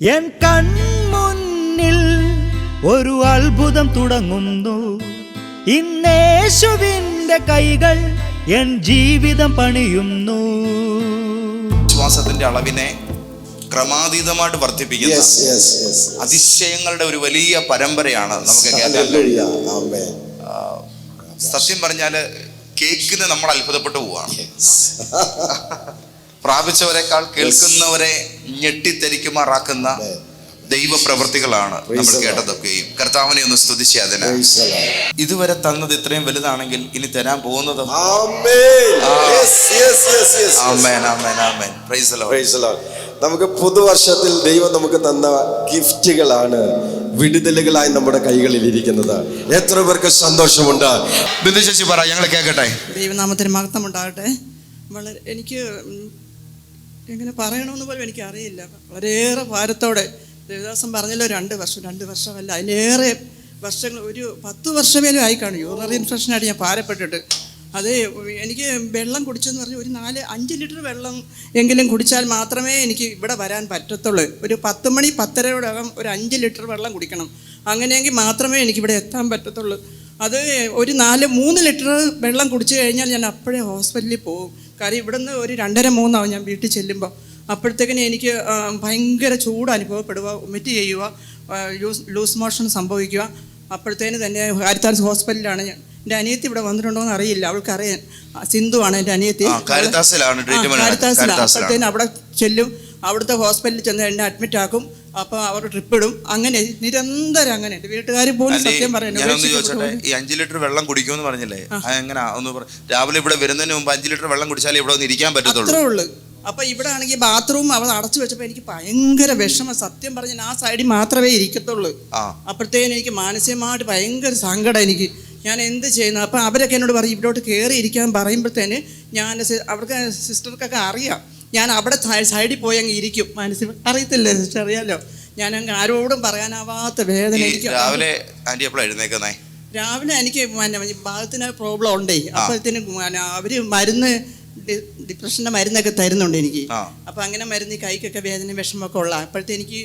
N കൺമുന്നിൽ ഒരു അത്ഭുതം തുടങ്ങുന്നു ഇന്നേശുവിന്റെ കൈകൾ എൻ ജീവിതം പണിയുന്നു വിശ്വാസത്തിന്റെ അളവിനെ ക്രമാതീതമായിട്ട് വർദ്ധിപ്പിക്കുന്ന Yes, yes, yes. അതിശയങ്ങളുടെ ഒരു വലിയ പരമ്പരയാണ് നമുക്ക്. സത്യം പറഞ്ഞാൽ കേൾക്കുന്ന നമ്മൾ അത്ഭുതപ്പെട്ടു പോവാണ്. പ്രാപിച്ചവരെക്കാൾ കേൾക്കുന്നവരെ ഞെട്ടിത്തെരിക്കുമാറാക്കുന്ന. ദൈവപ്രവൃത്തികളാണ് നമ്മൾ. കേട്ടതൊക്കെയും. കർത്താവിനെ ഒന്ന് സ്തുതിച്ച് അതിന്. ഇതുവരെ തന്നത് ഇത്രയും വലുതാണെങ്കിൽ ഇനി തരാൻ പോകുന്നത്. നമുക്ക് പുതുവർഷത്തിൽ ദൈവം നമുക്ക് തന്ന ഗിഫ്റ്റുകളാണ് വിടുതലുകളായി നമ്മുടെ കൈകളിൽ ഇരിക്കുന്നത്. എത്ര പേർക്ക് സന്തോഷമുണ്ട്? ബിന്ദു ചേച്ചി പറ ഞങ്ങൾ കേൾക്കട്ടെ? ദൈവനാമത്തിന് മഹത്വം ഉണ്ടാകട്ടെ വളരെ എനിക്ക് എങ്ങനെ പറയണമെന്ന് പോലും എനിക്ക് അറിയില്ല വളരെയേറെ ഭാരത്തോടെ ദേവദാസൻ പറഞ്ഞല്ലോ രണ്ട് വർഷം രണ്ട് വർഷമല്ല അതിനേറെ വർഷങ്ങൾ ഒരു പത്ത് വർഷമേലും ആയി കാണും യൂറിനറി ഇൻഫെക്ഷനായിട്ട് ഞാൻ ഭാരപ്പെട്ടിട്ട്. അത് എനിക്ക് വെള്ളം കുടിച്ചെന്ന് പറഞ്ഞ് ഒരു നാല് അഞ്ച് ലിറ്റർ വെള്ളം എങ്കിലും കുടിച്ചാൽ മാത്രമേ എനിക്ക് ഇവിടെ വരാൻ പറ്റത്തുള്ളൂ. ഒരു പത്ത് മണി പത്തരയോടകം ഒരു അഞ്ച് ലിറ്റർ വെള്ളം കുടിക്കണം. അങ്ങനെയെങ്കിൽ മാത്രമേ എനിക്കിവിടെ എത്താൻ പറ്റത്തുള്ളൂ. അത് ഒരു നാല് മൂന്ന് ലിറ്റർ വെള്ളം കുടിച്ചു കഴിഞ്ഞാൽ ഞാൻ അപ്പോഴേ ഹോസ്പിറ്റലിൽ പോകും. കാര്യം ഇവിടുന്ന് ഒരു രണ്ടര മൂന്നാവും ഞാൻ വീട്ടിൽ ചെല്ലുമ്പോൾ. അപ്പോഴത്തേക്കിന് എനിക്ക് ഭയങ്കര ചൂട് അനുഭവപ്പെടുക വൊമിറ്റ് ചെയ്യുക ലൂസ് ലൂസ് മോഷൻ സംഭവിക്കുക. അപ്പോഴത്തേന് തന്നെ ഹാരിത്താൻസ് ഹോസ്പിറ്റലിലാണ് ഞാൻ എന്റെ അനിയത്തി ഇവിടെ വന്നിട്ടുണ്ടോ എന്ന് അറിയില്ല അവൾക്ക് അറിയാൻ സിന്ധുവാണ് എന്റെ അനിയത്തി. കാരിത്താസിലാണ് അവിടെ ചെല്ലും. അവിടുത്തെ ഹോസ്പിറ്റലിൽ ചെന്ന് എന്നെ അഡ്മിറ്റ് ആക്കും. അപ്പൊ അവർ ട്രിപ്പ് ഇടും. അങ്ങനെ നിരന്തരം അങ്ങനെ. വീട്ടുകാർ പോലും സത്യം പറയുന്നത് ഈ അഞ്ചു ലിറ്റർ വെള്ളം കുടിക്കുമെന്ന് പറഞ്ഞില്ലേ? എങ്ങനെ? ഒന്ന് രാവിലെ ഇവിടെ വരുന്നതിന് മുമ്പ് അഞ്ചു ലിറ്റർ വെള്ളം കുടിച്ചാലേ ഇവിടെ ഒന്ന് ഇരിക്കാൻ പറ്റത്തുള്ളൂ. അത്രേ ഉള്ളു. അപ്പൊ ഇവിടെ ആണെങ്കിൽ ബാത്റൂം അവൾ അടച്ചു വെച്ചപ്പോ എനിക്ക് ഭയങ്കര വിഷമം. സത്യം പറഞ്ഞാൽ ആ സൈഡിൽ മാത്രമേ ഇരിക്കത്തുള്ളൂ. അപ്പോഴത്തേനും എനിക്ക് മാനസികമായിട്ട് ഭയങ്കര സങ്കടം എനിക്ക്. ഞാൻ എന്ത് ചെയ്യുന്നു? അപ്പം അവരൊക്കെ എന്നോട് പറയും ഇവിടോട്ട് കയറി ഇരിക്കാൻ പറയുമ്പോഴത്തേന് ഞാൻ അവർക്ക് സിസ്റ്റർക്കൊക്കെ അറിയാം. ഞാൻ അവിടെ സൈഡിൽ പോയി അങ്ങ് ഇരിക്കും. മനസ്സിൽ അറിയത്തില്ലേ സിസ്റ്റർ? അറിയാലോ? ഞാൻ അങ്ങ് ആരോടും പറയാനാവാത്ത വേദന എനിക്ക് രാവിലെ എപ്പോഴാണ് എഴുന്നേക്കുന്നേ രാവിലെ എനിക്ക് ഭാഗത്തിന് പ്രോബ്ലം ഉണ്ടേ. അപ്പോഴത്തേന് അവർ മരുന്ന് ഡിപ്രഷന്റെ ഡിപ്രഷന്റെ മരുന്നൊക്കെ തരുന്നുണ്ട് എനിക്ക്. അപ്പം അങ്ങനെ മരുന്ന് കൈക്കൊക്കെ വേദന വിഷമൊക്കെ ഉള്ള അപ്പോഴത്തെ എനിക്ക്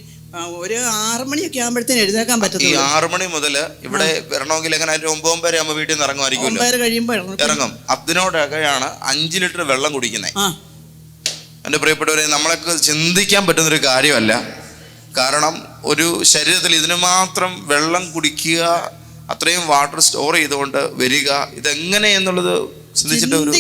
ഒരു ആറുമണിയൊക്കെ ആകുമ്പോഴത്തേന് എഴുന്നേക്കാൻ ഈ ആറുമണി ആറു മണി മുതൽ ഇവിടെ വരണമെങ്കിൽ എങ്ങനെ ഒരു ഒമ്പത് വരെ ആകുമ്പോൾ വീട്ടിൽ നിന്ന് ഇറങ്ങുമായിരിക്കുമല്ലോ. ഒമ്പതര കഴിയുമ്പോൾ ഇറങ്ങും. അതിനോടൊക്കെയാണ് അഞ്ച് ലിറ്റർ വെള്ളം കുടിക്കുന്നത്. ആ. എന്റെ പ്രിയപ്പെട്ടവരെ നമ്മളൊക്കെ ചിന്തിക്കാൻ പറ്റുന്നൊരു കാര്യമല്ല. കാരണം ഒരു ശരീരത്തിൽ ഇതിന് മാത്രം വെള്ളം കുടിക്കുക അത്രയും വാട്ടർ സ്റ്റോർ ചെയ്തുകൊണ്ട് വരിക ഇതെങ്ങനെ എന്നുള്ളത് ചിന്തിച്ചിട്ട് ഒരു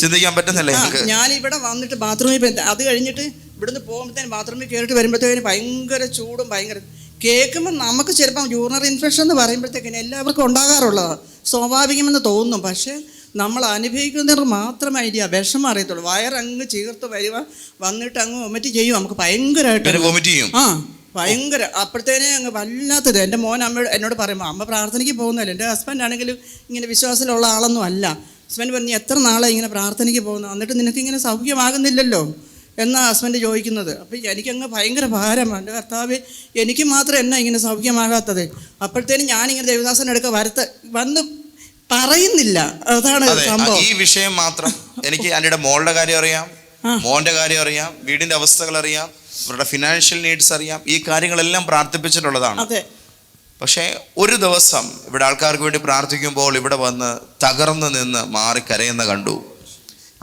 ചിന്തിക്കാൻ പറ്റുന്നില്ല ഞാൻ ഇവിടെ വന്നിട്ട് ബാത്റൂമിൽ അത് കഴിഞ്ഞിട്ട് ഇവിടുന്ന് പോകുമ്പോഴത്തേന് ബാത്റൂമിൽ കയറിയിട്ട് വരുമ്പോഴത്തേന് ഭയങ്കര ചൂടും ഭയങ്കര കേൾക്കുമ്പോൾ നമുക്ക് ചിലപ്പം യൂറിനറി ഇൻഫെക്ഷൻ എന്ന് പറയുമ്പോഴത്തേക്കിന് എല്ലാവർക്കും ഉണ്ടാകാറുള്ളതാണ് സ്വാഭാവികമെന്ന് തോന്നും. പക്ഷേ നമ്മൾ അനുഭവിക്കുന്നവർ മാത്രമേ അതിന്റെ വിഷമം അറിയത്തുള്ളൂ വയറങ്ങ് ചീർത്ത് വരുക വന്നിട്ട് അങ്ങ് വൊമിറ്റ് ചെയ്യും. നമുക്ക് ഭയങ്കരമായിട്ട് ആ ഭയങ്കര. അപ്പോഴത്തേനെ അങ്ങ് വല്ലാത്തത്. എന്റെ മോൻ അമ്മ എന്നോട് പറയുമ്പോൾ അമ്മ പ്രാർത്ഥനയ്ക്ക് പോകുന്നതല്ല? എന്റെ ഹസ്ബൻഡ് ആണെങ്കിലും ഇങ്ങനെ വിശ്വാസത്തിലുള്ള ആളൊന്നും അല്ല. ഹസ്ബൻഡ് പറഞ്ഞു എത്ര നാളെ ഇങ്ങനെ പ്രാർത്ഥനയ്ക്ക് പോകുന്നു? എന്നിട്ട് നിനക്ക് ഇങ്ങനെ സൗഖ്യമാകുന്നില്ലല്ലോ. എന്നാ ഹസ്ബൻഡ് ചോദിക്കുന്നത്? അപ്പം എനിക്കങ്ങ് ഭയങ്കര ഭാരമാണ്. കർത്താവ് എനിക്ക് മാത്രം എന്നാ ഇങ്ങനെ സൗഖ്യമാകാത്തത്? അപ്പോഴത്തേനും ഞാനിങ്ങനെ ദേവദാസന്റെ അടുക്ക വരത്ത് വന്ന് പറയുന്നില്ല. അതാണ് അതെ സംഭവം. ഈ വിഷയം മാത്രം എനിക്ക് എന്റെ മോളുടെ കാര്യം അറിയാം മോന്റെ കാര്യം അറിയാം വീടിന്റെ അവസ്ഥകൾ അറിയാം അവരുടെ ഫിനാൻഷ്യൽ നീഡ്സ് അറിയാം ഈ കാര്യങ്ങളെല്ലാം പ്രാർത്ഥിപ്പിച്ചിട്ടുള്ളതാണ്. അതെ. പക്ഷേ ഒരു ദിവസം ഇവിടെ ആൾക്കാർക്ക് വേണ്ടി പ്രാർത്ഥിക്കുമ്പോൾ ഇവിടെ വന്ന് തകർന്നു നിന്ന് മാറി കരയുന്ന കണ്ടു.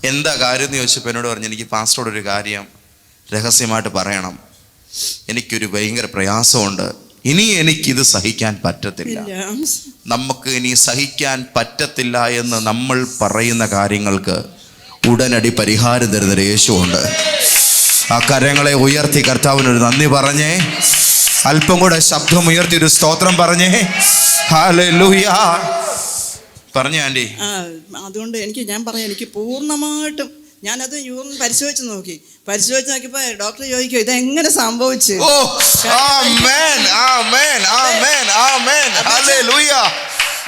എന്താ കാര്യം എന്ന് ചോദിച്ചപ്പോൾ എന്നോട് പറഞ്ഞു എനിക്ക് പാസ്റ്റോട് ഒരു കാര്യം രഹസ്യമായിട്ട് പറയണം. എനിക്കൊരു ഭയങ്കര പ്രയാസമുണ്ട്. ഇനി എനിക്കിത് സഹിക്കാൻ പറ്റത്തില്ല. നമുക്ക് ഇനി സഹിക്കാൻ പറ്റത്തില്ല എന്ന് നമ്മൾ പറയുന്ന കാര്യങ്ങൾക്ക് ഉടനടി പരിഹാരം തരുന്ന യേശുവുണ്ട്. ആ കരങ്ങളെ ഉയർത്തി കർത്താവിനൊരു നന്ദി പറഞ്ഞേ. അല്പം കൂടെ ശബ്ദം ഉയർത്തി ഒരു സ്തോത്രം പറഞ്ഞേ. ഹല്ലേലൂയ. പറഞ്ഞേ ആന്റി അതുകൊണ്ട് എനിക്ക് ഞാൻ പറയാം എനിക്ക് പൂർണമായിട്ടും ഞാനത് യൂറിൻ പരിശോധിച്ച് നോക്കി. പരിശോധിച്ച് നോക്കിയപ്പോ ഡോക്ടർ ചോദിക്കും സംഭവിച്ചു? ആമേൻ ആമേൻ ഹല്ലേലൂയ.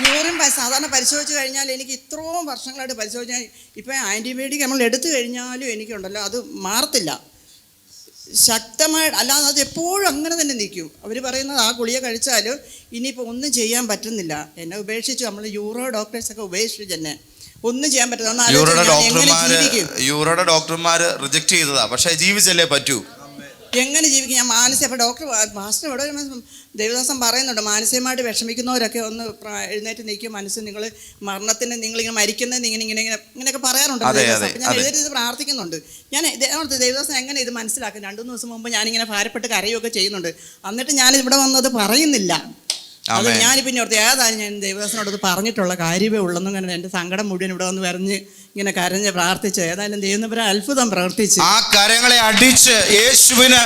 യൂറിൻ സാധാരണ പരിശോധിച്ച് കഴിഞ്ഞാൽ എനിക്ക് ഇത്രയും വർഷങ്ങളായിട്ട് പരിശോധിച്ചാൽ ഇപ്പം ആന്റിബയോട്ടിക് നമ്മൾ എടുത്തു കഴിഞ്ഞാലും എനിക്കുണ്ടല്ലോ അത് മാറത്തില്ല. ശക്തമായിട്ട് അല്ലാതെ അത് എപ്പോഴും അങ്ങനെ തന്നെ നിൽക്കും. അവർ പറയുന്നത് ആ ഗുളിക കഴിച്ചാലും ഇനിയിപ്പോൾ ഒന്നും ചെയ്യാൻ പറ്റുന്നില്ല. എന്നെ ഉപേക്ഷിച്ചു നമ്മൾ യൂറോ ഡോക്ടേഴ്സൊക്കെ ഉപേക്ഷിച്ചു തന്നെ ഒന്നും ചെയ്യാൻ ഒന്ന് യൂറോയുടെ ഡോക്ടർമാർ യൂറോയുടെ ഡോക്ടർമാർ റിജക്ട് ചെയ്തതാ. പക്ഷേ ജീവിച്ചല്ലേ പറ്റൂ. എങ്ങനെ ജീവിക്കും? ഞാൻ മാനസിക ഡോക്ടർ മാസ്റ്റർ ഇവിടെ ദേവദാസം പറയുന്നുണ്ട് മാനസികമായിട്ട് വിഷമിക്കുന്നവരൊക്കെ ഒന്ന് എഴുന്നേറ്റ് നിൽക്കും മനസ്സ് നിങ്ങൾ മരണത്തിന് നിങ്ങളിങ്ങനെ മരിക്കുന്നത് ഇങ്ങനെ ഇങ്ങനെ ഇങ്ങനെ ഇങ്ങനെയൊക്കെ പറയാറുണ്ട്. ഞാൻ അതെ. എഴുന്നേറ്റ് ഇത് പ്രാർത്ഥിക്കുന്നുണ്ട്. ഞാൻ ദേവദാസം ദേവദാസം എങ്ങനെ ഇത് മനസ്സിലാക്കും? രണ്ടു ദിവസം മുമ്പ് ഞാനിങ്ങനെ ഭാരപ്പെട്ട് കരയുകയൊക്കെ ചെയ്യുന്നുണ്ട്. എന്നിട്ട് ഞാൻ ഇവിടെ വന്നത് പറയുന്നില്ല. അത് ഞാൻ പിന്നെ ഓർത്ത് ഏതായാലും ഞാൻ ദൈവദാസനോടത് പറഞ്ഞിട്ടുള്ള കാര്യമേ ഉള്ളെന്നും ഇങ്ങനെ എന്റെ സങ്കടം മുഴുവൻ ഇവിടെ വന്ന് വരഞ്ഞ് ഇങ്ങനെ കരഞ്ഞ് പ്രാർത്ഥിച്ച് ഏതായാലും ദൈവം അത്ഭുതം പ്രവർത്തിച്ച് ആ കരങ്ങളെ അടിച്ച് യേശുവിന്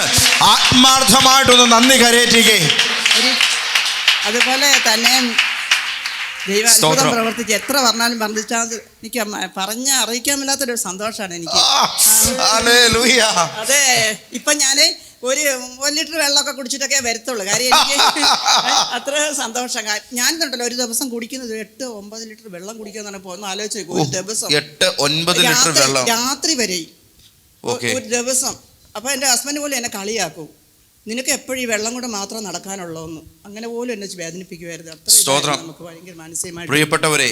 ആത്മാർത്ഥമായിട്ടൊന്ന് നന്ദി കരയേറ്റിക്കേ അതുപോലെ തന്നെ ദൈവം അത്ഭുതം. പ്രവർത്തിച്ച് എത്ര പറഞ്ഞാലും പറഞ്ഞാൽ എനിക്ക് പറഞ്ഞ അറിയിക്കാൻ മേലാത്തൊരു സന്തോഷമാണ് എനിക്ക്. അതെ ഇപ്പൊ ഞാൻ ഒരു ഒരു ലിറ്റർ വെള്ളമൊക്കെ കുടിച്ചിട്ടൊക്കെ വരത്തുള്ളൂ. കാര്യം എനിക്ക് അത്ര സന്തോഷം. ഞാൻ കണ്ടല്ലോ ഒരു ദിവസം കുടിക്കുന്നത് എട്ട് ഒമ്പത് ലിറ്റർ വെള്ളം കുടിക്കാന്നാണ് പോകുന്നത് ആലോചിച്ച് നോക്കൂ, ഒരു ദിവസം. എട്ട് ഒൻപത് ലിറ്റർ രാത്രി- വെള്ളം. രാത്രി വരെ. ഓക്കേ. ഒരു ദിവസം. അപ്പൊ എന്റെ ഹസ്ബൻഡ് പോലും എന്നെ കളിയാക്കും. നിനക്ക് എപ്പോഴും ഈ വെള്ളം കൊണ്ട് മാത്രം നടക്കാനുള്ളതെന്ന്. അങ്ങനെ പോലും എന്നെ വേദനിപ്പിക്കുമായിരുന്നു അത്ര സ്തോത്രം. നമുക്ക് ഭയങ്കര മാനസികമായിട്ട്. പ്രിയപ്പെട്ടവരെ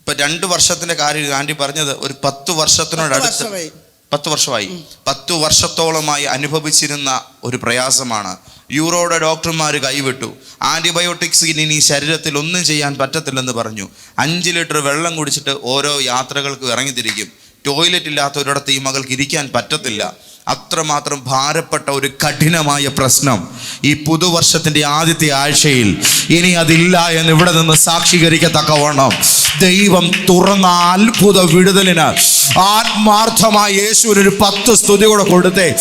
ഇപ്പൊ രണ്ട് വർഷത്തിന്റെ കാര്യം ആന്റി പറഞ്ഞത് ഒരു പത്ത് വർഷത്തിനോടടുത്ത് വർഷമായി. പത്ത് വർഷമായി. പത്ത് വർഷത്തോളമായി അനുഭവിച്ചിരുന്ന ഒരു പ്രയാസമാണ്. യൂറോയുടെ ഡോക്ടർമാർ കൈവിട്ടു. ആന്റിബയോട്ടിക്സ് ഇനി ശരീരത്തിൽ ഒന്നും ചെയ്യാൻ പറ്റത്തില്ലെന്ന് പറഞ്ഞു. അഞ്ച് ലിറ്റർ വെള്ളം കുടിച്ചിട്ട് ഓരോ യാത്രകൾക്ക് ഇറങ്ങിത്തിരിക്കും. ടോയ്ലറ്റ് ഇല്ലാത്ത ഒരിടത്ത് ഈ മകൾക്ക് ഇരിക്കാൻ പറ്റത്തില്ല. അത്രമാത്രം ഭാരപ്പെട്ട ഒരു കഠിനമായ പ്രശ്നം. ഈ പുതുവർഷത്തിന്റെ ആദ്യത്തെ ആഴ്ചയിൽ ഇനി അതില്ല എന്ന് ഇവിടെ നിന്ന് സാക്ഷീകരിക്കത്തക്കവണ്ണം ദൈവം തുറന്ന അത്ഭുത വിടുതലിന് ആത്മാർത്ഥമായ യേശുവിന് ഒരു പത്ത് സ്തുതി കൂടെ കൊടുത്തേ.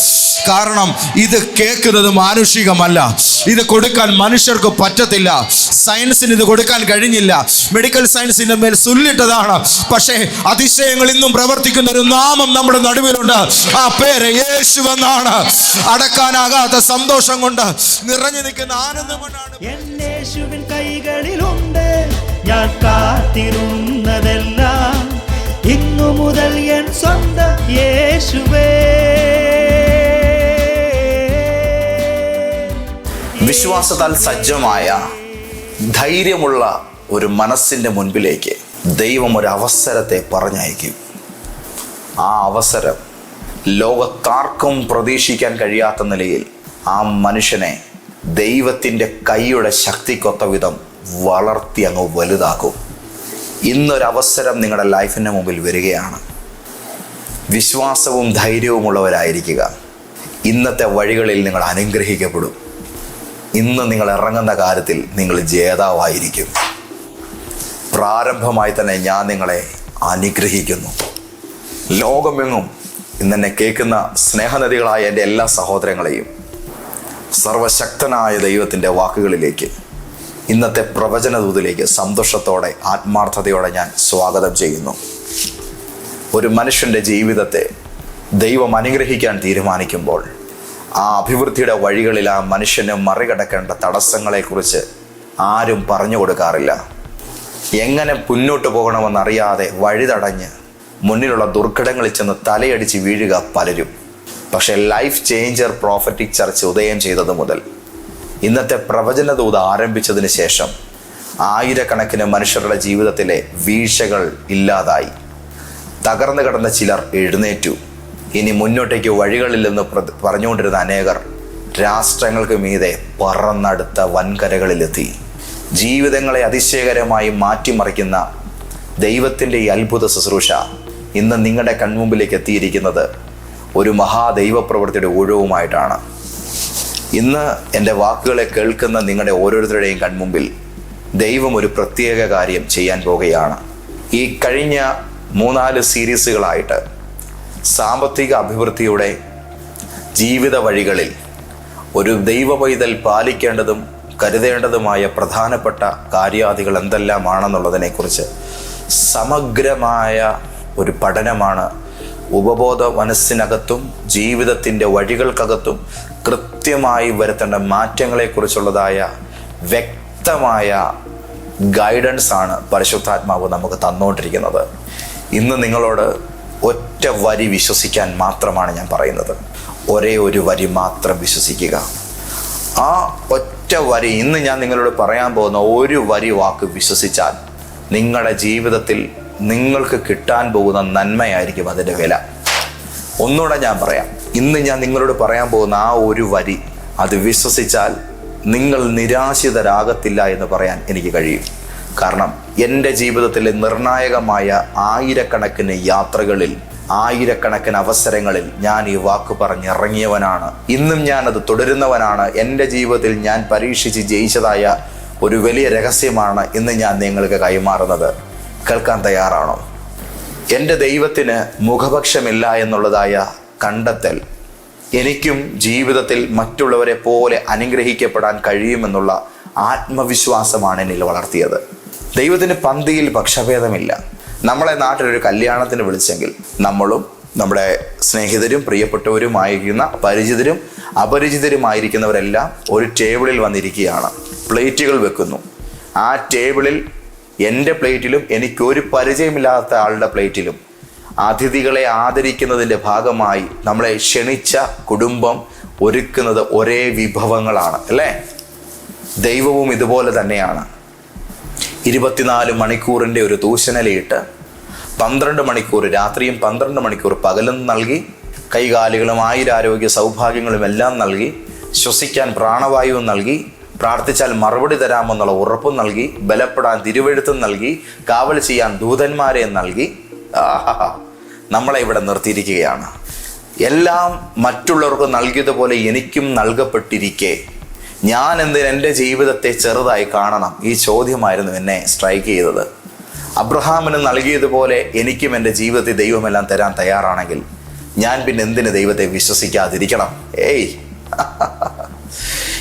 കാരണം ഇത് കേൾക്കുന്നത് മാനുഷികമല്ല. ഇത് കൊടുക്കാൻ മനുഷ്യർക്ക് പറ്റത്തില്ല. സയൻസിന് ഇത് കൊടുക്കാൻ കഴിഞ്ഞില്ല. മെഡിക്കൽ സയൻസിന്റെ മേൽ സുല്ലിട്ടതാണ്. പക്ഷേ അതിശയങ്ങൾ ഇന്നും പ്രവർത്തിക്കുന്ന ഒരു നാമം നമ്മുടെ നടുവിലുണ്ട്. ആ പേര് യേശു എന്നാണ്. അടക്കാനാകാത്ത സന്തോഷം കൊണ്ട് നിറഞ്ഞു നിൽക്കുന്ന ആനന്ദം കൊണ്ടാണ് കൈകളിലുണ്ട്. ഞാൻ കാത്തിരുന്നതെല്ലാം ഇന്നു മുതൽ എൻ സ്വന്തം യേശുവേ. വിശ്വാസത്താൽ സജ്ജമായ ധൈര്യമുള്ള ഒരു മനസ്സിന്റെ മുൻപിലേക്ക് ദൈവം ഒരു അവസരത്തെ പറഞ്ഞയക്കും. ആ അവസരം ലോകത്താർക്കും പ്രതീക്ഷിക്കാൻ കഴിയാത്ത നിലയിൽ ആ മനുഷ്യനെ ദൈവത്തിന്റെ കൈയുടെ ശക്തിക്കൊത്ത വിധം വളർത്തി അങ്ങ് വലുതാക്കും. ഇന്നൊരവസരം നിങ്ങളുടെ ലൈഫിന്റെ മുമ്പിൽ വരികയാണ്. വിശ്വാസവും ധൈര്യവുമുള്ളവരായിരിക്കുക. ഇന്നത്തെ വഴികളിൽ നിങ്ങൾ അനുഗ്രഹിക്കപ്പെടും. ഇന്ന് നിങ്ങൾ ഇറങ്ങുന്ന കാര്യത്തിൽ നിങ്ങൾ ജേതാവായിരിക്കും. പ്രാരംഭമായി തന്നെ ഞാൻ നിങ്ങളെ അനുഗ്രഹിക്കുന്നു. ലോകമെങ്ങും ഇന്നെന്നെ കേൾക്കുന്ന സ്നേഹനദികളായ എന്റെ എല്ലാ സഹോദരങ്ങളെയും സർവശക്തനായ ദൈവത്തിന്റെ വാക്കുകളിലേക്ക് ഇന്നത്തെ പ്രവചന ദൂതിലേക്ക് സന്തോഷത്തോടെ ആത്മാർത്ഥതയോടെ ഞാൻ സ്വാഗതം ചെയ്യുന്നു. ഒരു മനുഷ്യന്റെ ജീവിതത്തെ ദൈവം അനുഗ്രഹിക്കാൻ തീരുമാനിക്കുമ്പോൾ ആ അഭിവൃദ്ധിയുടെ വഴികളിൽ ആ മനുഷ്യന് മറികടക്കേണ്ട തടസ്സങ്ങളെക്കുറിച്ച് ആരും പറഞ്ഞു കൊടുക്കാറില്ല. എങ്ങനെ മുന്നോട്ട് പോകണമെന്നറിയാതെ വഴിതടഞ്ഞ് മുന്നിലുള്ള ദുർഘടങ്ങളിൽ ചെന്ന് തലയടിച്ച് വീഴുക പലരും. പക്ഷേ ലൈഫ് ചേഞ്ചർ പ്രോഫറ്റിക് ചർച്ച് ഉദയം ചെയ്തത് മുതൽ ഇന്നത്തെ പ്രവചന ദൂത് ആരംഭിച്ചതിന് ശേഷം ആയിരക്കണക്കിന് മനുഷ്യരുടെ ജീവിതത്തിലെ വീഴ്ചകൾ ഇല്ലാതായി. തകർന്നു കിടന്ന ചിലർ എഴുന്നേറ്റു. ഇനി മുന്നോട്ടേക്ക് വഴികളില്ലെന്ന് പറഞ്ഞുകൊണ്ടിരുന്ന അനേകർ രാഷ്ട്രങ്ങൾക്ക് മീതെ പറന്നടുത്ത വൻകരകളിലെത്തി. ജീവിതങ്ങളെ അതിശയകരമായി മാറ്റിമറിക്കുന്ന ദൈവത്തിന്റെ ഈ അത്ഭുത ശുശ്രൂഷ ഇന്ന് നിങ്ങളുടെ കൺമുമ്പിലേക്ക് എത്തിയിരിക്കുന്നത് ഒരു മഹാദൈവപ്രവൃത്തിയുടെ ഊഴവുമായിട്ടാണ്. ഇന്ന് എന്റെ വാക്കുകളെ കേൾക്കുന്ന നിങ്ങളുടെ ഓരോരുത്തരുടെയും കൺമുമ്പിൽ ദൈവം ഒരു പ്രത്യേക കാര്യം ചെയ്യാൻ പോകുകയാണ് ഈ കഴിഞ്ഞ മൂന്നാൽ സീരീസുകളായിട്ട് സാമ്പത്തിക അഭിവൃദ്ധിയുടെ ജീവിത വഴികളിൽ ഒരു ദൈവ പൈതൽ പാലിക്കേണ്ടതും കരുതേണ്ടതുമായ പ്രധാനപ്പെട്ട കാര്യാദികൾ എന്തെല്ലാമാണെന്നുള്ളതിനെക്കുറിച്ച് സമഗ്രമായ ഒരു പഠനമാണ് ഉപബോധ മനസ്സിനകത്തും ജീവിതത്തിന്റെ വഴികൾക്കകത്തും കൃത്യമായി വരുത്തേണ്ട മാറ്റങ്ങളെക്കുറിച്ചുള്ളതായ വ്യക്തമായ ഗൈഡൻസ് ആണ് പരിശുദ്ധാത്മാവ് നമുക്ക് തന്നുകൊണ്ടിരിക്കുന്നത് ഇന്ന് നിങ്ങളോട് ഒറ്റ വരി വിശ്വസിക്കാൻ മാത്രമാണ് ഞാൻ പറയുന്നത്. ഒരേ ഒരു വരി മാത്രം വിശ്വസിക്കുക. ആ ഒറ്റ വരി ഇന്ന് ഞാൻ നിങ്ങളോട് പറയാൻ പോകുന്ന ഒരു വരി വാക്ക് വിശ്വസിച്ചാൽ നിങ്ങളുടെ ജീവിതത്തിൽ നിങ്ങൾക്ക് കിട്ടാൻ പോകുന്ന നന്മയായിരിക്കും അതിന്റെ വില. ഒന്നുകൂടെ ഞാൻ പറയാം. ഇന്ന് ഞാൻ നിങ്ങളോട് പറയാൻ പോകുന്ന ആ ഒരു വരി അത് വിശ്വസിച്ചാൽ നിങ്ങൾ നിരാശിതരാകത്തില്ല എന്ന് പറയാൻ എനിക്ക് കഴിയും. കാരണം എന്റെ ജീവിതത്തിലെ നിർണായകമായ ആയിരക്കണക്കിന് യാത്രകളിൽ ആയിരക്കണക്കിന് അവസരങ്ങളിൽ ഞാൻ ഈ വാക്ക് പറഞ്ഞിറങ്ങിയവനാണ്. ഇന്നും ഞാൻ അത് തുടരുന്നവനാണ്. എന്റെ ജീവിതത്തിൽ ഞാൻ പരീക്ഷിച്ച് ജയിച്ചതായ ഒരു വലിയ രഹസ്യമാണ് ഇന്ന് ഞാൻ നിങ്ങൾക്ക് കൈമാറുന്നത്. കേൾക്കാൻ തയ്യാറാണോ? എന്റെ ദൈവത്തിന് മുഖപക്ഷമില്ല എന്നുള്ളതായ കണ്ടെത്തൽ. എനിക്കും ജീവിതത്തിൽ മറ്റുള്ളവരെ പോലെ അനുഗ്രഹിക്കപ്പെടാൻ കഴിയുമെന്നുള്ള ആത്മവിശ്വാസമാണ് എന്നിൽ വളർത്തിയത്. ദൈവത്തിന് പന്തിയിൽ പക്ഷഭേദമില്ല. നമ്മളെ നാട്ടിലൊരു കല്യാണത്തിന് വിളിച്ചെങ്കിൽ നമ്മളും നമ്മുടെ സ്നേഹിതരും പ്രിയപ്പെട്ടവരുമായിരിക്കുന്ന പരിചിതരും അപരിചിതരുമായിരിക്കുന്നവരെല്ലാം ഒരു ടേബിളിൽ വന്നിരിക്കുകയാണ്. പ്ലേറ്റുകൾ വെക്കുന്നു. ആ ടേബിളിൽ എന്റെ പ്ലേറ്റിലും എനിക്കൊരു പരിചയമില്ലാത്ത ആളുടെ പ്ലേറ്റിലും അതിഥികളെ ആദരിക്കുന്നതിന്റെ ഭാഗമായി നമ്മളെ ക്ഷണിച്ച കുടുംബം ഒരുക്കുന്നത് ഒരേ വിഭവങ്ങളാണ് അല്ലേ? ദൈവവും ഇതുപോലെ തന്നെയാണ്. ഇരുപത്തിനാല് മണിക്കൂറിന്റെ ഒരു തൂശനലയിട്ട് പന്ത്രണ്ട് മണിക്കൂർ രാത്രിയും പന്ത്രണ്ട് മണിക്കൂർ പകലും നൽകി കൈകാലുകളും ആയിരാരോഗ്യ സൗഭാഗ്യങ്ങളും എല്ലാം നൽകി ശ്വസിക്കാൻ പ്രാണവായുവും നൽകി പ്രാർത്ഥിച്ചാൽ മറുപടി തരാമെന്നുള്ള ഉറപ്പും നൽകി ബലപ്പെടാൻ തിരുവെഴുത്തും നൽകി കാവൽ ചെയ്യാൻ ദൂതന്മാരെ നൽകി. ആഹാ. നമ്മളെ ഇവിടെ നിർത്തിയിരിക്കുകയാണ്. എല്ലാം മറ്റുള്ളവർക്ക് നൽകിയതുപോലെ എനിക്കും നൽകപ്പെട്ടിരിക്കെ. ഞാൻ എന്തിന് എന്റെ ജീവിതത്തെ ചെറുതായി കാണണം? ഈ ചോദ്യമായിരുന്നു എന്നെ സ്ട്രൈക്ക് ചെയ്തത്. അബ്രഹാമിന് നൽകിയതുപോലെ എനിക്കും എന്റെ ജീവിതത്തിൽ ദൈവമെല്ലാം തരാൻ തയ്യാറാണെങ്കിൽ ഞാൻ പിന്നെ എന്തിന് ദൈവത്തെ വിശ്വസിക്കാതിരിക്കണം? ഏയ്.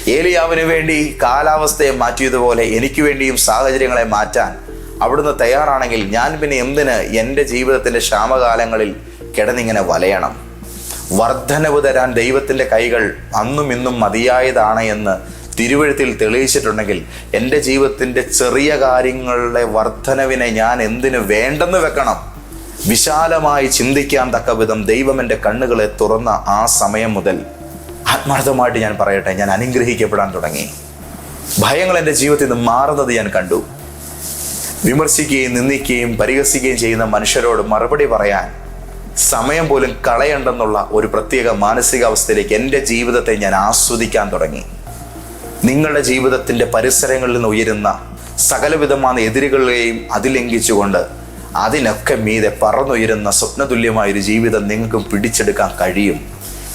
ഏലിയാവിന് വേണ്ടി കാലാവസ്ഥയെ മാറ്റിയതുപോലെ എനിക്ക് വേണ്ടിയും സാഹചര്യങ്ങളെ മാറ്റാൻ അവിടുന്ന് തയ്യാറാണെങ്കിൽ ഞാൻ പിന്നെ എന്തിന് എന്റെ ജീവിതത്തിന്റെ ക്ഷാമകാലങ്ങളിൽ കിടന്നിങ്ങനെ വലയണം? വർധനവ് തരാൻ ദൈവത്തിന്റെ കൈകൾ അന്നും ഇന്നും മതിയായതാണ് എന്ന് തിരുവഴുത്തിൽ തെളിയിച്ചിട്ടുണ്ടെങ്കിൽ എന്റെ ജീവിതത്തിന്റെ ചെറിയ കാര്യങ്ങളുടെ വർധനവിനെ ഞാൻ എന്തിനു വേണ്ടെന്ന് വെക്കണം? വിശാലമായി ചിന്തിക്കാൻ തക്ക വിധം ദൈവം എന്റെ കണ്ണുകളെ തുറന്ന ആ സമയം മുതൽ ആത്മാർത്ഥമായിട്ട് ഞാൻ പറയട്ടെ ഞാൻ അനുഗ്രഹിക്കപ്പെടാൻ തുടങ്ങി. ഭയങ്ങൾ എന്റെ ജീവിതത്തിൽ നിന്ന് മാറുന്നത് ഞാൻ കണ്ടു. വിമർശിക്കുകയും നിന്ദിക്കുകയും പരിഹസിക്കുകയും ചെയ്യുന്ന മനുഷ്യരോട് മറുപടി പറയാൻ സമയം പോലും കളയണ്ടെന്നുള്ള ഒരു പ്രത്യേക മാനസികാവസ്ഥയിലേക്ക് എന്റെ ജീവിതത്തെ ഞാൻ ആസ്വദിക്കാൻ തുടങ്ങി. നിങ്ങളുടെ ജീവിതത്തിന്റെ പരിസരങ്ങളിൽ നിന്ന് ഉയരുന്ന സകലവിധമായ എതിരുകളെയും അതിലംഘിച്ചുകൊണ്ട് അതിനൊക്കെ മീതെ പറന്നുയരുന്ന സ്വപ്നതുല്യമായ ഒരു ജീവിതം നിങ്ങൾക്ക് പിടിച്ചെടുക്കാൻ കഴിയും.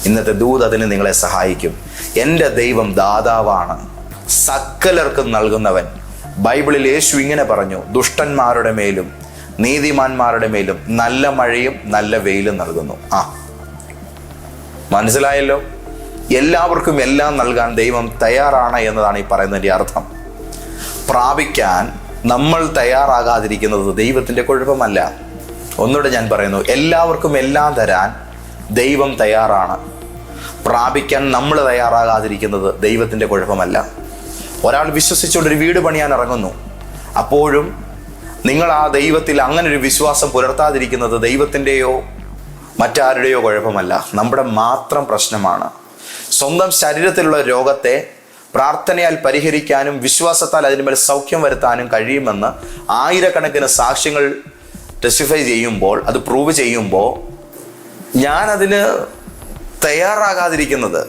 ഇന്നത്തെ ദൂത് അതിന് നിങ്ങളെ സഹായിക്കും. എന്റെ ദൈവം ദാതാവാണ്. സകലർക്കും നൽകുന്നവൻ ബൈബിളിൽ യേശു ഇങ്ങനെ പറഞ്ഞു ദുഷ്ടന്മാരുടെ മേലും നീതിമാന്മാരുടെ മേലും നല്ല മഴയും നല്ല വെയിലും നൽകുന്നു. ആ. മനസ്സിലായല്ലോ? എല്ലാവർക്കും എല്ലാം നൽകാൻ ദൈവം തയ്യാറാണ് എന്നതാണ് ഈ പറയുന്നതിന്റെ അർത്ഥം. പ്രാപിക്കാൻ നമ്മൾ തയ്യാറാകാതിരിക്കുന്നത് ദൈവത്തിന്റെ കുഴപ്പമല്ല. ഒന്നുകൂടെ ഞാൻ പറയുന്നു എല്ലാവർക്കും എല്ലാം തരാൻ ദൈവം തയ്യാറാണ്. പ്രാപിക്കാൻ നമ്മൾ തയ്യാറാകാതിരിക്കുന്നത് ദൈവത്തിന്റെ കുഴപ്പമല്ല. ഒരാൾ വിശ്വസിച്ചുകൊണ്ട് ഒരു വീട് പണിയാൻ ഇറങ്ങുന്നു. അപ്പോഴും നിങ്ങൾ ആ ദൈവത്തിൽ അങ്ങനെ ഒരു വിശ്വാസം പുലർത്താതിരിക്കുന്നത് ദൈവത്തിന്റെയോ മറ്റാരുടെയോ കുഴപ്പമല്ല. നമ്മുടെ മാത്രം പ്രശ്നമാണ്. സ്വന്തം ശരീരത്തിലുള്ള രോഗത്തെ പ്രാർത്ഥനയാൽ പരിഹരിക്കാനും വിശ്വാസത്താൽ അതിന്മേൽ സൗഖ്യം വരുത്താനും കഴിയുമെന്ന് ആയിരക്കണക്കിന് സാക്ഷ്യങ്ങൾ ടെസ്റ്റിഫൈ ചെയ്യുമ്പോൾ അത് പ്രൂവ് ചെയ്യുമ്പോൾ ഞാനതിന് തയ്യാറാകാതിരിക്കുന്നത്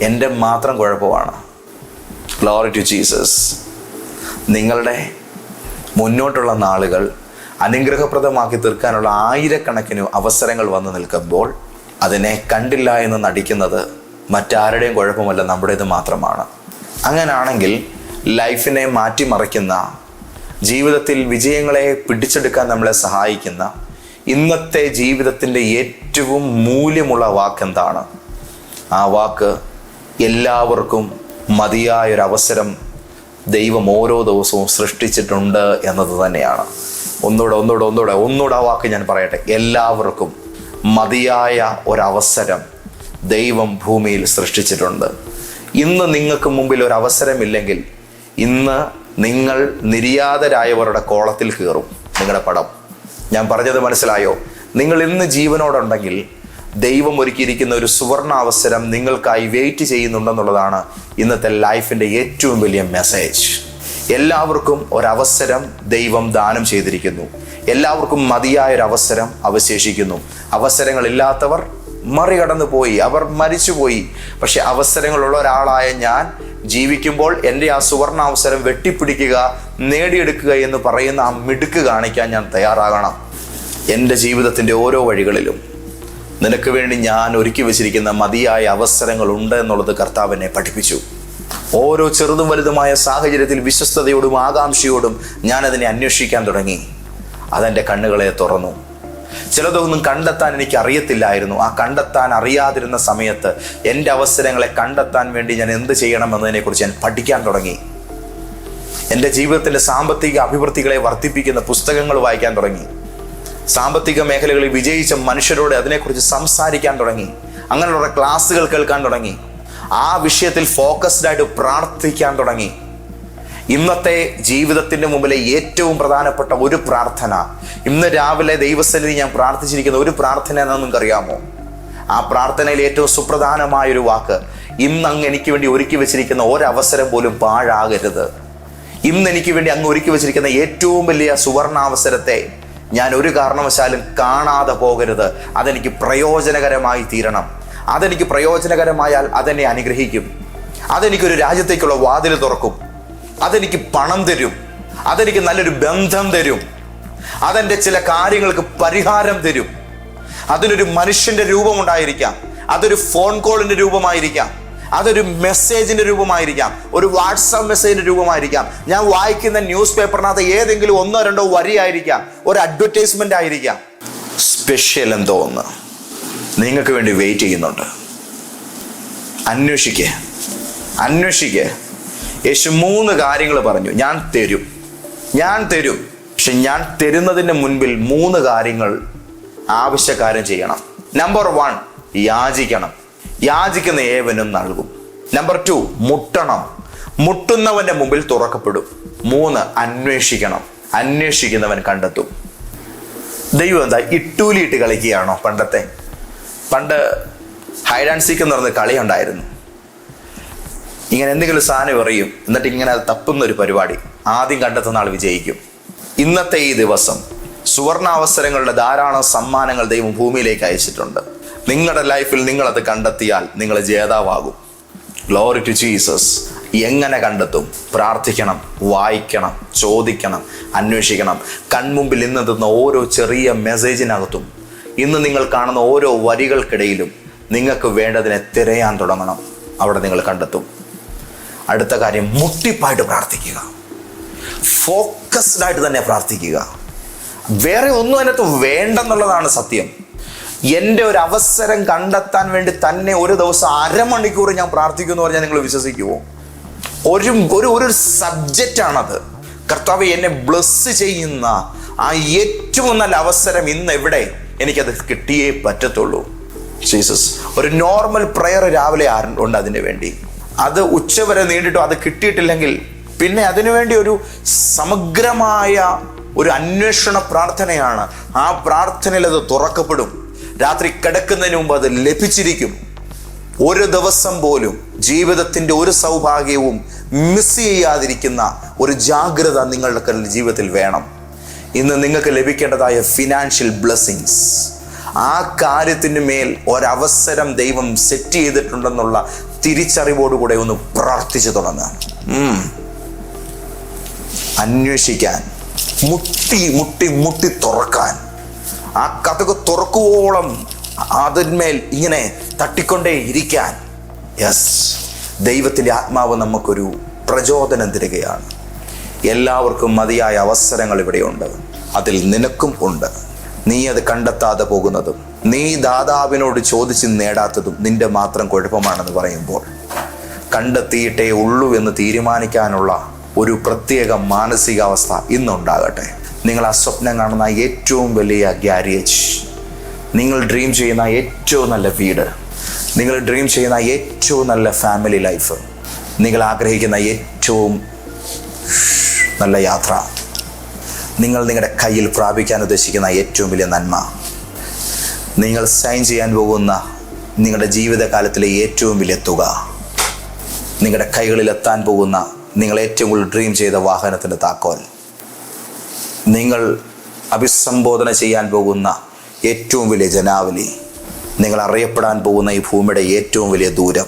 എന്റെ മാത്രം കുഴപ്പമാണ്. ഗ്ലോറി ടു ജീസസ് നിങ്ങളുടെ മുന്നോട്ടുള്ള നാളുകൾ അനുഗ്രഹപ്രദമാക്കി തീർക്കാനുള്ള ആയിരക്കണക്കിന് അവസരങ്ങൾ വന്നു നിൽക്കുമ്പോൾ അതിനെ കണ്ടില്ല എന്ന് നടിക്കുന്നത് മറ്റാരുടെയും കുഴപ്പമല്ല നമ്മുടേത് മാത്രമാണ്. അങ്ങനാണെങ്കിൽ ലൈഫിനെ മാറ്റിമറിക്കുന്ന ജീവിതത്തിൽ വിജയങ്ങളെ പിടിച്ചെടുക്കാൻ നമ്മളെ സഹായിക്കുന്ന ഇന്നത്തെ ജീവിതത്തിന്റെ ഏറ്റവും മൂല്യമുള്ള വാക്ക് എന്താണ് ആ വാക്ക് എല്ലാവർക്കും മതിയായൊരവസരം ദൈവം ഓരോ ദിവസവും സൃഷ്ടിച്ചിട്ടുണ്ട് എന്നത് തന്നെയാണ്. ഒന്നുകൂടെ ഒന്നുകൂടെ ഒന്നുകൂടെ ഒന്നുകൂടെ ആ വാക്ക് ഞാൻ പറയട്ടെ. എല്ലാവർക്കും മതിയായ ഒരവസരം ദൈവം ഭൂമിയിൽ സൃഷ്ടിച്ചിട്ടുണ്ട്. ഇന്ന് നിങ്ങൾക്ക് മുമ്പിൽ ഒരു അവസരമില്ലെങ്കിൽ ഇന്ന് നിങ്ങൾ നിര്യാതരായവരുടെ കോളത്തിൽ കയറും നിങ്ങളുടെ പടം. ഞാൻ പറഞ്ഞത് മനസ്സിലായോ? നിങ്ങൾ ഇന്ന് ജീവനോടുണ്ടെങ്കിൽ ദൈവം ഒരുക്കിയിരിക്കുന്ന ഒരു സുവർണ അവസരം നിങ്ങൾക്കായി വെയിറ്റ് ചെയ്യുന്നുണ്ടെന്നുള്ളതാണ് ഇന്നത്തെ ലൈഫിന്റെ ഏറ്റവും വലിയ മെസ്സേജ് എല്ലാവർക്കും ഒരവസരം ദൈവം ദാനം ചെയ്തിരിക്കുന്നു. എല്ലാവർക്കും മതിയായ ഒരു അവസരം അവശേഷിക്കുന്നു. അവസരങ്ങളില്ലാത്തവർ മറികടന്നു പോയി അവർ മരിച്ചുപോയി. പക്ഷെ അവസരങ്ങളുള്ള ഒരാളായ ഞാൻ ജീവിക്കുമ്പോൾ എന്റെ ആ സുവർണ അവസരം വെട്ടിപ്പിടിക്കുക നേടിയെടുക്കുക എന്ന് പറയുന്ന ആ മിടുക്ക് കാണിക്കാൻ ഞാൻ തയ്യാറാകണം. എന്റെ ജീവിതത്തിന്റെ ഓരോ വഴികളിലും നിനക്ക് വേണ്ടി ഞാൻ ഒരുക്കി വെച്ചിരിക്കുന്ന മതിയായ അവസരങ്ങൾ ഉണ്ട് എന്നുള്ളത് കർത്താവിനെ പഠിപ്പിച്ചു. ഓരോ ചെറുതും വലുതുമായ സാഹചര്യത്തിൽ വിശ്വസ്തയോടും ആകാംക്ഷയോടും ഞാൻ അതിനെ അന്വേഷിക്കാൻ തുടങ്ങി. അതെന്റെ കണ്ണുകളെ തുറന്നു. ചിലതൊന്നും കണ്ടെത്താൻ എനിക്ക് അറിയത്തില്ലായിരുന്നു. ആ കണ്ടെത്താൻ അറിയാതിരുന്ന സമയത്ത് എന്റെ അവസരങ്ങളെ കണ്ടെത്താൻ വേണ്ടി ഞാൻ എന്ത് ചെയ്യണം എന്നതിനെക്കുറിച്ച് ഞാൻ പഠിക്കാൻ തുടങ്ങി. എന്റെ ജീവിതത്തിന്റെ സാമ്പത്തിക അഭിവൃദ്ധികളെ വർദ്ധിപ്പിക്കുന്ന പുസ്തകങ്ങൾ വായിക്കാൻ തുടങ്ങി. സാമ്പത്തിക മേഖലകളിൽ വിജയിച്ച മനുഷ്യരോട് അതിനെക്കുറിച്ച് സംസാരിക്കാൻ തുടങ്ങി. അങ്ങനെയുള്ള ക്ലാസ്സുകൾ കേൾക്കാൻ തുടങ്ങി. ആ വിഷയത്തിൽ ഫോക്കസ്ഡായിട്ട് പ്രാർത്ഥിക്കാൻ തുടങ്ങി. ഇന്നത്തെ ജീവിതത്തിന്റെ മുമ്പിലെ ഏറ്റവും പ്രധാനപ്പെട്ട ഒരു പ്രാർത്ഥന. ഇന്ന് രാവിലെ ദൈവസ്ഥലിൽ ഞാൻ പ്രാർത്ഥിച്ചിരിക്കുന്ന ഒരു പ്രാർത്ഥന എന്താണെന്ന് നിങ്ങൾക്കറിയാമോ? ആ പ്രാർത്ഥനയിൽ ഏറ്റവും സുപ്രധാനമായ ഒരു വാക്ക് ഇന്ന് അങ്ങ് എനിക്ക് വേണ്ടി ഒരുക്കി വെച്ചിരിക്കുന്ന ഒരവസരം പോലും പാഴാകരുത്. ഇന്ന് എനിക്ക് വേണ്ടി അങ്ങ് ഒരുക്കി വെച്ചിരിക്കുന്ന ഏറ്റവും വലിയ സുവർണാവസരത്തെ ഞാൻ ഒരു കാരണവശാലും കാണാതെ പോകരുത്. അതെനിക്ക് പ്രയോജനകരമായി തീരണം. അതെനിക്ക് പ്രയോജനകരമായാൽ അതെന്നെ അനുഗ്രഹിക്കും. അതെനിക്കൊരു രാജ്യത്തേക്കുള്ള വാതിൽ തുറക്കും. അതെനിക്ക് പണം തരും. അതെനിക്ക് നല്ലൊരു ബന്ധം തരും. അതെന്റെ ചില കാര്യങ്ങൾക്ക് പരിഹാരം തരും. അതിനൊരു മനുഷ്യന്റെ രൂപമുണ്ടായിരിക്കാം. അതൊരു ഫോൺ കോളിന്റെ രൂപമായിരിക്കാം. അതൊരു മെസ്സേജിന്റെ രൂപമായിരിക്കാം. ഒരു വാട്സാപ്പ് മെസ്സേജിന്റെ രൂപമായിരിക്കാം. ഞാൻ വായിക്കുന്ന ന്യൂസ് പേപ്പറിനകത്ത് ഏതെങ്കിലും ഒന്നോ രണ്ടോ വരിയായിരിക്കാം. ഒരു അഡ്വർടൈസ്മെന്റ് ആയിരിക്കാം. സ്പെഷ്യൽ എന്തോ ഒന്ന്. നിങ്ങൾക്ക് വേണ്ടി വെയിറ്റ് ചെയ്യുന്നുണ്ട്. അന്വേഷിക്കേ. അന്വേഷിക്കേ. യേശു മൂന്ന് കാര്യങ്ങൾ പറഞ്ഞു. ഞാൻ തരും. ഞാൻ തരും. പക്ഷെ ഞാൻ തരുന്നതിന് മുൻപിൽ മൂന്ന് കാര്യങ്ങൾ ആവശ്യക്കാരൻ ചെയ്യണം. Number one യാചിക്കണം. യാചിക്കുന്ന ഏവനും നൽകും. Number two മുട്ടണം. മുട്ടുന്നവന്റെ മുമ്പിൽ തുറക്കപ്പെടും. മൂന്ന് അന്വേഷിക്കണം. അന്വേഷിക്കുന്നവൻ കണ്ടെത്തും. ദൈവം എന്താ ഇട്ടൂലിയിട്ട് കളിക്കുകയാണോ പണ്ടത്തെ? പണ്ട് ഹൈഡ് സീക്ക് എന്ന് പറഞ്ഞ കളി ഉണ്ടായിരുന്നു. ഇങ്ങനെ എന്തെങ്കിലും സാധനം എറിയും. എന്നിട്ട് ഇങ്ങനെ അത് തപ്പുന്ന ഒരു പരിപാടി. ആദ്യം കണ്ടെത്തുന്ന ആൾ വിജയിക്കും. ഇന്നത്തെ ഈ ദിവസം സുവർണാവസരങ്ങളുടെ ധാരാളം സമ്മാനങ്ങൾ ദൈവം ഭൂമിയിലേക്ക് അയച്ചിട്ടുണ്ട്. നിങ്ങളുടെ ലൈഫിൽ നിങ്ങൾ അത് കണ്ടെത്തിയാൽ നിങ്ങൾ ജേതാവാകും. ഗ്ലോറി ടു ജീസസ് എങ്ങനെ കണ്ടെത്തും? പ്രാർത്ഥിക്കണം വായിക്കണം ചോദിക്കണം അന്വേഷിക്കണം. കൺമുമ്പിൽ ഇന്ന് ഓരോ ചെറിയ മെസ്സേജിനകത്തും ഇന്ന് നിങ്ങൾ കാണുന്ന ഓരോ വരികൾക്കിടയിലും നിങ്ങൾക്ക് വേണ്ടതിനെ തിരയാൻ തുടങ്ങണം. അവിടെ നിങ്ങൾ കണ്ടെത്തും. അടുത്ത കാര്യം മുട്ടിപ്പായിട്ട് പ്രാർത്ഥിക്കുക. ഫോക്കസ്ഡായിട്ട് തന്നെ പ്രാർത്ഥിക്കുക. വേറെ ഒന്നും അതിനകത്ത് വേണ്ടെന്നുള്ളതാണ് സത്യം. എന്റെ ഒരു അവസരം കണ്ടെത്താൻ വേണ്ടി തന്നെ ഒരു ദിവസം അരമണിക്കൂർ ഞാൻ പ്രാർത്ഥിക്കുന്നു എന്ന് പറഞ്ഞാൽ നിങ്ങൾ വിശ്വസിക്കുമോ ഒരു ഒരു ഒരു സബ്ജക്റ്റ് ആണത് കർത്താവ് എന്നെ ബ്ലസ് ചെയ്യുന്ന ആ ഏറ്റവും നല്ല അവസരം ഇന്ന് എവിടെ? എനിക്കത് കിട്ടിയേ പറ്റത്തുള്ളൂ. ജീസസ് ഒരു നോർമൽ പ്രെയർ രാവിലെ ഉണ്ട് അതിന് വേണ്ടി. അത് ഉച്ചവരെ നീണ്ടിട്ടോ അത് കിട്ടിയിട്ടില്ലെങ്കിൽ പിന്നെ അതിനുവേണ്ടി ഒരു സമഗ്രമായ ഒരു അന്വേഷണ പ്രാർത്ഥനയാണ്. ആ പ്രാർത്ഥനയിൽ അത് തുറക്കപ്പെടും. രാത്രി കിടക്കുന്നതിന് മുമ്പ് അത് ലഭിച്ചിരിക്കും ഒരു ദിവസം പോലും ജീവിതത്തിന്റെ ഒരു സൗഭാഗ്യവും മിസ് ചെയ്യാതിരിക്കുന്ന ഒരു ജാഗ്രത നിങ്ങളുടെ ജീവിതത്തിൽ വേണം. ഇന്ന് നിങ്ങൾക്ക് ലഭിക്കേണ്ടതായ ഫിനാൻഷ്യൽ ബ്ലെസ്സിങ്സ് ആ കാര്യത്തിന് മേൽ ഒരവസരം ദൈവം സെറ്റ് ചെയ്തിട്ടുണ്ടെന്നുള്ള തിരിച്ചറിവോടുകൂടെ ഒന്ന് പ്രാർത്ഥിച്ചു തുടങ്ങാം അന്വേഷിക്കാൻ മുട്ടി മുട്ടി മുട്ടി തുറക്കാൻ. ആ കഥക്ക് തുറക്കുവോളം അതിന്മേൽ ഇങ്ങനെ തട്ടിക്കൊണ്ടേ ഇരിക്കാൻ. യെസ് ദൈവത്തിന്റെ ആത്മാവ് നമുക്കൊരു പ്രചോദനം തരികയാണ്. എല്ലാവർക്കും മതിയായ അവസരങ്ങൾ ഇവിടെയുണ്ട്. അതിൽ നിനക്കും ഉണ്ട്. നീ അത് കണ്ടെത്താതെ പോകുന്നതും നീ ദാതാവിനോട് ചോദിച്ച് നേടാത്തതും നിന്റെ മാത്രം കുഴപ്പമാണെന്ന് പറയുമ്പോൾ കണ്ടെത്തിയിട്ടേ ഉള്ളൂ എന്ന് തീരുമാനിക്കാനുള്ള ഒരു പ്രത്യേക മാനസികാവസ്ഥ ഇന്നുണ്ടാകട്ടെ. നിങ്ങൾ ആ സ്വപ്നം കാണുന്ന ഏറ്റവും വലിയ ഗ്യാരേജ് നിങ്ങൾ ഡ്രീം ചെയ്യുന്ന ഏറ്റവും നല്ല വീട്. നിങ്ങൾ ഡ്രീം ചെയ്യുന്ന ഏറ്റവും നല്ല ഫാമിലി ലൈഫ് നിങ്ങൾ ആഗ്രഹിക്കുന്ന ഏറ്റവും നല്ല യാത്ര. നിങ്ങൾ നിങ്ങളുടെ കയ്യിൽ പ്രാപിക്കാൻ ഉദ്ദേശിക്കുന്ന ഏറ്റവും വലിയ നന്മ. നിങ്ങൾ സൈൻ ചെയ്യാൻ പോകുന്ന നിങ്ങളുടെ ജീവിതകാലത്തിലെ ഏറ്റവും വലിയ തുക. നിങ്ങളുടെ കൈകളിലെത്താൻ പോകുന്ന നിങ്ങൾ ഏറ്റവും കൂടുതൽ ഡ്രീം ചെയ്ത വാഹനത്തിന്റെ താക്കോൽ. നിങ്ങൾ അഭിസംബോധന ചെയ്യാൻ പോകുന്ന ഏറ്റവും വലിയ ജനാവലി നിങ്ങൾ അറിയപ്പെടാൻ പോകുന്ന ഈ ഭൂമിയുടെ ഏറ്റവും വലിയ ദൂരം.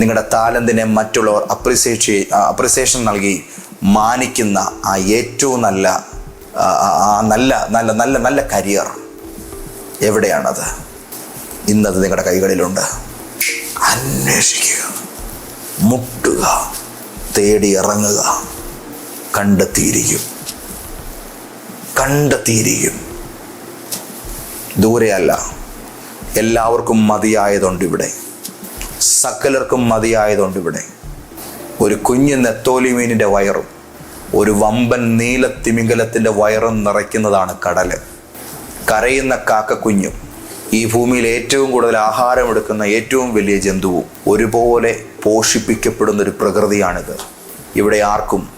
നിങ്ങളുടെ താലന്തിനെ മറ്റുള്ളവർ അപ്രിസിയേറ്റ് അപ്രിസിയേഷൻ നൽകി മാനിക്കുന്ന ആ ഏറ്റവും നല്ല ആ, നല്ല നല്ല നല്ല നല്ല കരിയർ എവിടെയാണത്? ഇന്നത് നിങ്ങളുടെ കൈകളിലുണ്ട്. അന്വേഷിക്കുക. മുട്ടുക. തേടി ഇറങ്ങുക. കണ്ടെത്തിയിരിക്കും. കണ്ടെത്തിയിരിക്കും. ദൂരെയല്ല എല്ലാവർക്കും മതിയായതുണ്ട് ഇവിടെ. സകലർക്കും മതിയായതുണ്ട് ഇവിടെ. ഒരു കുഞ്ഞ് നെത്തോലി മീനിന്റെ വയറും ഒരു വമ്പൻ നീല തിമിംഗലത്തിന്റെ വയറും നിറയ്ക്കുന്നതാണ് കടൽ കരയുന്ന കാക്കക്കുഞ്ഞും ഈ ഭൂമിയിൽ ഏറ്റവും കൂടുതൽ ആഹാരമെടുക്കുന്ന ഏറ്റവും വലിയ ജന്തുവും ഒരുപോലെ പോഷിപ്പിക്കപ്പെടുന്ന ഒരു പ്രകൃതിയാണിത്. ഇവിടെ ആർക്കും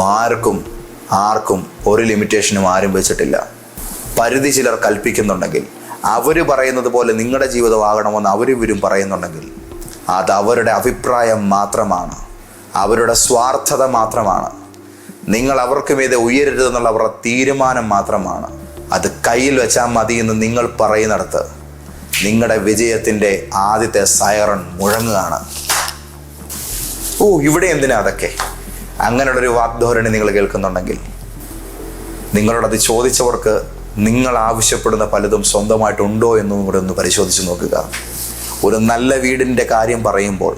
ആർക്കും ആർക്കും ഒരു ലിമിറ്റേഷനും ആരും വെച്ചിട്ടില്ല. പരിധി ചിലർ കൽപ്പിക്കുന്നുണ്ടെങ്കിൽ അവർ പറയുന്നത് പോലെ നിങ്ങളുടെ ജീവിതമാകണമെന്ന് അവരിവരും പറയുന്നുണ്ടെങ്കിൽ അത് അവരുടെ അഭിപ്രായം മാത്രമാണ്. അവരുടെ സ്വാർത്ഥത മാത്രമാണ്. നിങ്ങൾ അവർക്ക് മീതെ ഉയരരുതെന്നുള്ള അവരുടെ തീരുമാനം മാത്രമാണ്. അത് കയ്യിൽ വെച്ചാൽ മതി എന്ന് നിങ്ങൾ പറയുന്നിടത്ത് നിങ്ങളുടെ വിജയത്തിന്റെ ആദ്യത്തെ സൈറൺ മുഴങ്ങുകയാണ്. ഓ ഇവിടെ എന്തിനാ അതൊക്കെ? അങ്ങനെയുള്ളൊരു വാഗ്ധോരണി നിങ്ങൾ കേൾക്കുന്നുണ്ടെങ്കിൽ നിങ്ങളോടത് ചോദിച്ചവർക്ക് നിങ്ങൾ ആവശ്യപ്പെടുന്ന പലതും സ്വന്തമായിട്ടുണ്ടോ എന്നും കൂടെ ഒന്ന് പരിശോധിച്ച് നോക്കുക. ഒരു നല്ല വീടിന്റെ കാര്യം പറയുമ്പോൾ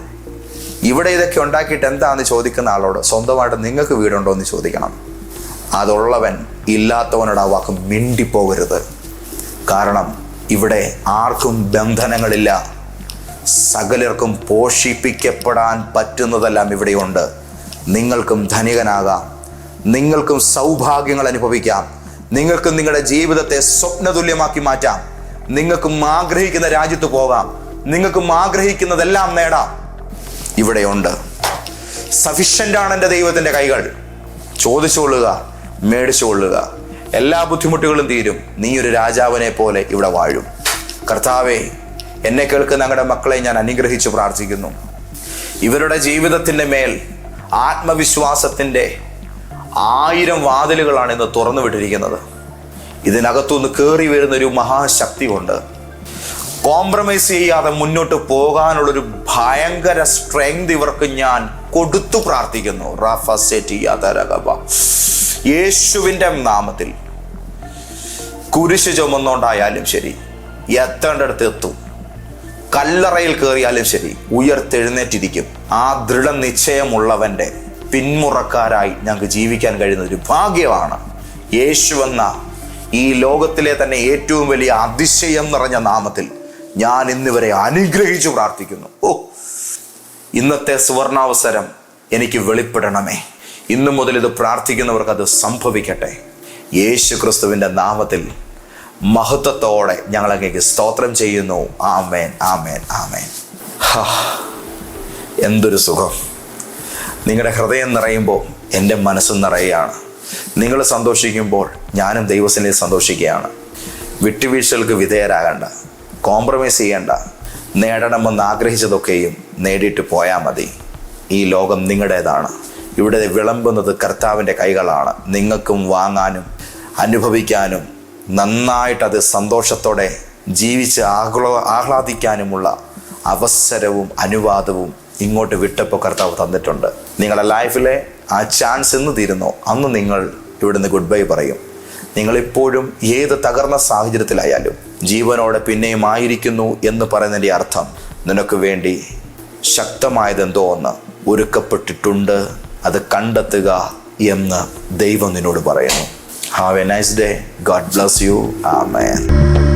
ഇവിടെ ഇതൊക്കെ ഉണ്ടാക്കിയിട്ട് എന്താണെന്ന് ചോദിക്കുന്ന ആളോട് സ്വന്തമായിട്ട് നിങ്ങൾക്ക് വീടുണ്ടോ എന്ന് ചോദിക്കണം. അതുള്ളവൻ ഇല്ലാത്തവനോട് ആ വാക്ക് മിണ്ടിപ്പോകരുത്. കാരണം ഇവിടെ ആർക്കും ബന്ധനങ്ങളില്ല. സകലർക്കും പോഷിപ്പിക്കപ്പെടാൻ പറ്റുന്നതെല്ലാം ഇവിടെയുണ്ട്. നിങ്ങൾക്കും ധനികനാകാം. നിങ്ങൾക്കും സൗഭാഗ്യങ്ങൾ അനുഭവിക്കാം. നിങ്ങൾക്കും നിങ്ങളുടെ ജീവിതത്തെ സ്വപ്നതുല്യമാക്കി മാറ്റാം. നിങ്ങൾക്കും ആഗ്രഹിക്കുന്ന രാജ്യത്ത് പോകാം. നിങ്ങൾക്കും ആഗ്രഹിക്കുന്നതെല്ലാം നേടാം. ഇവിടെയുണ്ട് സഫിഷ്യന്റാണ് എന്റെ ദൈവത്തിന്റെ കൈകൾ. ചോദിച്ചുകൊള്ളുക മേടിച്ചുകൊള്ളുക എല്ലാ ബുദ്ധിമുട്ടുകളും തീരും. നീ ഒരു രാജാവിനെ പോലെ ഇവിടെ വാഴും. കർത്താവെ എന്നെ കേൾക്കുന്ന ഞങ്ങളുടെ മക്കളെ ഞാൻ അനുഗ്രഹിച്ചു പ്രാർത്ഥിക്കുന്നു. ഇവരുടെ ജീവിതത്തിന്റെ മേൽ ആത്മവിശ്വാസത്തിന്റെ ആയിരം വാതിലുകളാണ് ഇന്ന് തുറന്നു വിട്ടിരിക്കുന്നത് ഇതിനകത്തുനിന്ന് കയറി വരുന്ന ഒരു മഹാശക്തി കൊണ്ട് കോംപ്രമൈസ് ചെയ്യാതെ മുന്നോട്ട് പോകാനുള്ളൊരു ഭയങ്കര സ്ട്രെങ്ത് ഇവർക്ക് ഞാൻ കൊടുത്തു പ്രാർത്ഥിക്കുന്നു. യേശുവിന്റെ നാമത്തിൽ കുരിശ് ചുമന്നുകൊണ്ടായാലും ശരി എത്തേണ്ടടുത്ത് എത്തും. കല്ലറയിൽ കയറിയാലും ശരി ഉയർത്തെഴുന്നേറ്റിരിക്കും. ആ ദൃഢനിശ്ചയമുള്ളവന്റെ പിന്മുറക്കാരായി ഞങ്ങൾക്ക് ജീവിക്കാൻ കഴിയുന്ന ഒരു ഭാഗ്യമാണ്. യേശു എന്ന ഈ ലോകത്തിലെ തന്നെ ഏറ്റവും വലിയ അതിശയം നിറഞ്ഞ നാമത്തിൽ ഞാൻ ഇന്നിവരെ അനുഗ്രഹിച്ചു പ്രാർത്ഥിക്കുന്നു. ഓ ഇന്നത്തെ സുവർണാവസരം എനിക്ക് വെളിപ്പെടണമേ. ഇന്നു മുതൽ ഇത് പ്രാർത്ഥിക്കുന്നവർക്ക് അത് സംഭവിക്കട്ടെ. യേശു ക്രിസ്തുവിന്റെ നാമത്തിൽ മഹത്വത്തോടെ ഞങ്ങൾ അങ്ങേക്ക് സ്തോത്രം ചെയ്യുന്നു. ആമേൻ ആമേൻ ആമേൻ. എന്തൊരു സുഖം. നിങ്ങളുടെ ഹൃദയം നിറയുമ്പോൾ എന്റെ മനസ്സും നിറയുകയാണ്. നിങ്ങൾ സന്തോഷിക്കുമ്പോൾ ഞാനും ദൈവസിനെ സന്തോഷിക്കുകയാണ്. വിട്ടുവീഴ്ചകൾക്ക് വിധേയരാകണ്ട കോംപ്രമൈസ് ചെയ്യേണ്ട നേടണമെന്ന് ആഗ്രഹിച്ചതൊക്കെയും നേടിയിട്ട് പോയാൽ മതി. ഈ ലോകം നിങ്ങളുടേതാണ്. ഇവിടെ വിളമ്പുന്നത് കർത്താവിന്റെ കൈകളാണ്. നിങ്ങൾക്കും വാങ്ങാനും അനുഭവിക്കാനും നന്നായിട്ടത് സന്തോഷത്തോടെ ജീവിച്ച് ആഹ്ലോ ആഹ്ലാദിക്കാനുമുള്ള അവസരവും അനുവാദവും ഇങ്ങോട്ട് വിട്ടപ്പോൾ കർത്താവ് തന്നിട്ടുണ്ട്. നിങ്ങളുടെ ലൈഫിലെ ആ ചാൻസ് എന്ന് തീരുന്നോ. അന്ന് നിങ്ങൾ ഇവിടുന്ന് ഗുഡ് ബൈ പറയും. നിങ്ങളിപ്പോഴും ഏത് തകർന്ന സാഹചര്യത്തിലായാലും ജീവനോടെ പിന്നെയും ആയിരിക്കുന്നു എന്ന് പറയുന്നതിന്റെ അർത്ഥം നിനക്ക് വേണ്ടി ശക്തമായതെന്തോ ഒന്ന് ഒരുക്കപ്പെട്ടിട്ടുണ്ട്. അത് കണ്ടെത്തുക എന്ന് ദൈവം നിന്നോട് പറയുന്നു. Have a nice day. God bless you. Amen.